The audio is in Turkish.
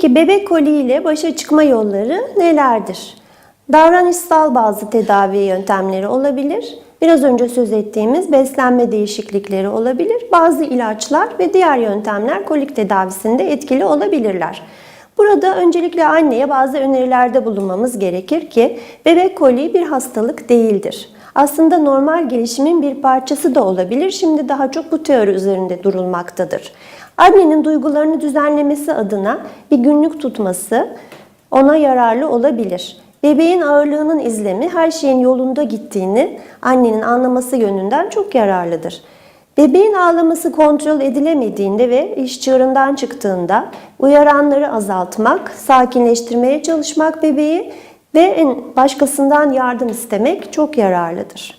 Peki bebek koli başa çıkma yolları nelerdir? Davranışsal bazı tedavi yöntemleri olabilir. Biraz önce söz ettiğimiz beslenme değişiklikleri olabilir. Bazı ilaçlar ve diğer yöntemler kolik tedavisinde etkili olabilirler. Burada öncelikle anneye bazı önerilerde bulunmamız gerekir ki bebek koliği bir hastalık değildir. Aslında normal gelişimin bir parçası da olabilir. Şimdi daha çok bu teori üzerinde durulmaktadır. Annenin duygularını düzenlemesi adına bir günlük tutması ona yararlı olabilir. Bebeğin ağırlığının izlemi her şeyin yolunda gittiğini annenin anlaması yönünden çok yararlıdır. Bebeğin ağlaması kontrol edilemediğinde ve iş çığırından çıktığında uyaranları azaltmak, sakinleştirmeye çalışmak bebeği ve başkasından yardım istemek çok yararlıdır.